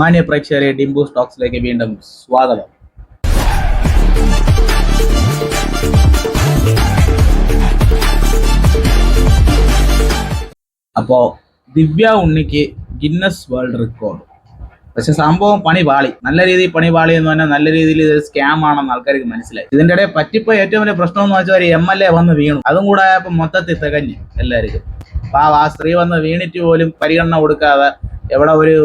മാന്യ പ്രേക്ഷകരെ ഡിംബു സ്റ്റോക്സിലേക്ക് വീണ്ടും സ്വാഗതം. അപ്പോ ദിവ്യ ഉണ്ണിക്ക് ഗിന്നസ് വേൾഡ് റെക്കോർഡ്. പക്ഷെ സംഭവം പണി പാളി. നല്ല രീതിയിൽ പണി പാളി എന്ന് പറഞ്ഞാൽ നല്ല രീതിയിൽ ഇത് സ്കാം ആണെന്ന് ആൾക്കാർക്ക് മനസ്സിലായി. ഇതിന്റെ ഇടയിൽ പറ്റിപ്പോ ഏറ്റവും വലിയ പ്രശ്നം എന്ന് വെച്ചാൽ ഒരു എം എൽ എ വന്ന് വീണു. അതും കൂടെ ആയപ്പോ മൊത്തത്തിൽ തികഞ്ഞ് എല്ലാവർക്കും. അപ്പൊ ആ സ്ത്രീ വന്ന് വീണിട്ട് പോലും പരിഗണന കൊടുക്കാതെ എവിടെ ഒരു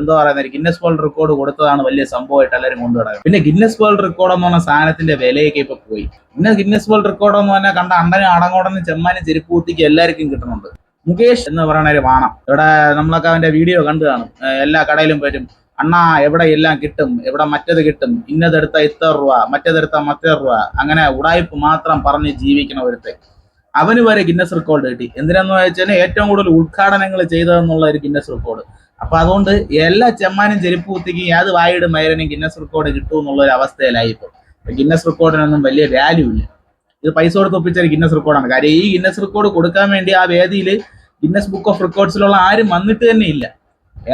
എന്തോ പറയുന്നത് ഗിന്നസ് വേൾഡ് റെക്കോർഡ് കൊടുത്തതാണ് വലിയ സംഭവമായിട്ട് എല്ലാവരും കൊണ്ടുനടക്കുന്നത്. പിന്നെ ഗിന്നസ് വേൾഡ് റെക്കോർഡ് എന്ന് പറഞ്ഞ സാധനത്തിന്റെ വിലയൊക്കെ ഇപ്പൊ പോയി. പിന്നെ ഗിന്നസ് വേൾഡ് റെക്കോർഡ് എന്ന് പറഞ്ഞാൽ കണ്ട അണ്ടനും അടങ്ങോടനും ചെമ്മാനും ചെരുപ്പ് കുത്തിക്ക് എല്ലാവർക്കും കിട്ടുന്നുണ്ട്. മുകേഷ് എന്ന് പറയുന്ന ഒരു വാണം. ഇവിടെ നമ്മളൊക്കെ അവന്റെ വീഡിയോ കണ്ടു കാണും. എല്ലാ കടയിലും പറ്റും അണ്ണാ എവിടെ എല്ലാം കിട്ടും? എവിടെ മറ്റത് കിട്ടും? ഇന്നതെടുത്ത ഇത്ര രൂപ മറ്റേതെടുത്ത മറ്റേ രൂപ. അങ്ങനെ ഉടായ്പ് മാത്രം പറഞ്ഞ് ജീവിക്കണ ഒരുത്തെ അവന് വരെ ഗിന്നസ് റെക്കോർഡ് കിട്ടി. എന്തിനാന്ന് വെച്ചാൽ ഏറ്റവും കൂടുതൽ ഉദ്ഘാടനങ്ങൾ ചെയ്തതെന്നുള്ള ഒരു ഗിന്നസ് റെക്കോർഡ് അപ്പൊ അതുകൊണ്ട് എല്ലാ ചെമ്മാനും ചെരുപ്പ് കുത്തിക്കും ഏത് വായുടെ മൈരനും ഗിന്നസ് റെക്കോർഡ് കിട്ടും എന്നുള്ള ഒരു അവസ്ഥയിലായി ഇപ്പൊ ഗിന്നസ് റെക്കോർഡിനൊന്നും വലിയ വാല്യൂ ഇല്ല. ഇത് പൈസ കൊടുത്ത് ഒപ്പിച്ച ഒരു ഗിന്നസ് റെക്കോർഡാണ് കാര്യം ഈ ഗിന്നസ് റെക്കോർഡ് കൊടുക്കാൻ വേണ്ടി ആ വേദിയിൽ ഗിന്നസ് ബുക്ക് ഓഫ് റെക്കോർഡ്സിലുള്ള ആരും വന്നിട്ട് തന്നെ ഇല്ല.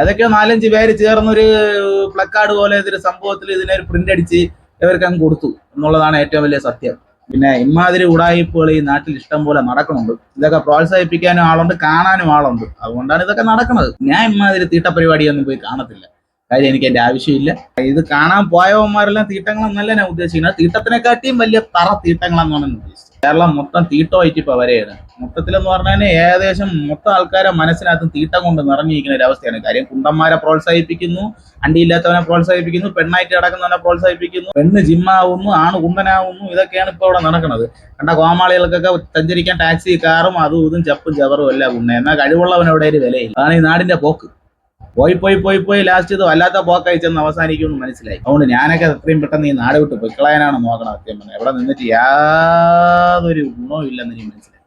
ഏതൊക്കെയോ നാലഞ്ച് പേര് ചേർന്നൊരു പ്ലക്കാർഡ് പോലെ ഇതൊരു സംഭവത്തിൽ ഇതിനെ ഒരു പ്രിന്റ് അടിച്ച് ഇവർക്ക് അങ്ങ് കൊടുത്തു എന്നുള്ളതാണ് ഏറ്റവും വലിയ സത്യം. പിന്നെ ഇമാതിരി ഉടായിപ്പുകൾ ഈ നാട്ടിൽ ഇഷ്ടം പോലെ നടക്കുന്നുണ്ട്. ഇതൊക്കെ പ്രോത്സാഹിപ്പിക്കാനും ആളുണ്ട് കാണാനും ആളുണ്ട്. അതുകൊണ്ടാണ് ഇതൊക്കെ നടക്കുന്നത്. ഞാൻ ഇമാതിരി തീട്ട പരിപാടിയൊന്നും പോയി കാണത്തില്ല. കാര്യം എനിക്ക് എന്റെ ആവശ്യമില്ല. ഇത് കാണാൻ പോയവന്മാരെല്ലാം തീട്ടങ്ങളെന്നല്ല ഞാൻ ഉദ്ദേശിക്കുന്നത്. തീട്ടത്തിനെക്കാട്ടിയും വലിയ തറ തീട്ടങ്ങളെന്നാണ് ഞാൻ ഉദ്ദേശിച്ചത്. കേരളം മൊത്തം തീട്ടമായിട്ട് ഇപ്പൊ വരെയാണ്. മൊത്തത്തിലെന്ന് പറഞ്ഞാൽ ഏകദേശം മൊത്തം ആൾക്കാരെ മനസ്സിനകത്ത് തീട്ടം കൊണ്ട് നിറഞ്ഞിരിക്കുന്ന ഒരു അവസ്ഥയാണ് കാര്യം. കുണ്ടന്മാരെ പ്രോത്സാഹിപ്പിക്കുന്നു അണ്ടിയില്ലാത്തവനെ പ്രോത്സാഹിപ്പിക്കുന്നു പെണ്ണായിട്ട് കിടക്കുന്നവനെ പ്രോത്സാഹിപ്പിക്കുന്നു പെണ്ണ് ജിമ്മാവുന്നു ആണ് കുമ്പനാവുന്നു ഇതൊക്കെയാണ് ഇപ്പൊ ഇവിടെ നടക്കുന്നത്. കണ്ട കോമാളികൾക്കൊക്കെ സഞ്ചരിക്കാൻ ടാക്സി കാറും അതും ഇതും ചപ്പും ചവറും എല്ലാം ഉണ്ട് എന്നാൽ കഴിവുള്ളവനവിടെ ഒരു വിലയില്ല. അതാണ് ഈ നാടിന്റെ പോക്ക്. പോയി പോയി പോയി പോയി ലാസ്റ്റ് ഇത് വല്ലാത്ത പോക്കായി ചെന്ന് അവസാനിക്കുമെന്ന് മനസ്സിലായി. അതുകൊണ്ട് ഞാനൊക്കെ എത്രയും പെട്ടെന്ന് ഈ നാട് വിട്ട് പൊയ്ക്കളയാനാണ് നോക്കണം സത്യം പറഞ്ഞാൽ. എവിടെ നിന്നിട്ട് യാതൊരു ഗുണവും ഇല്ലെന്ന് എനിക്ക് മനസ്സിലായി.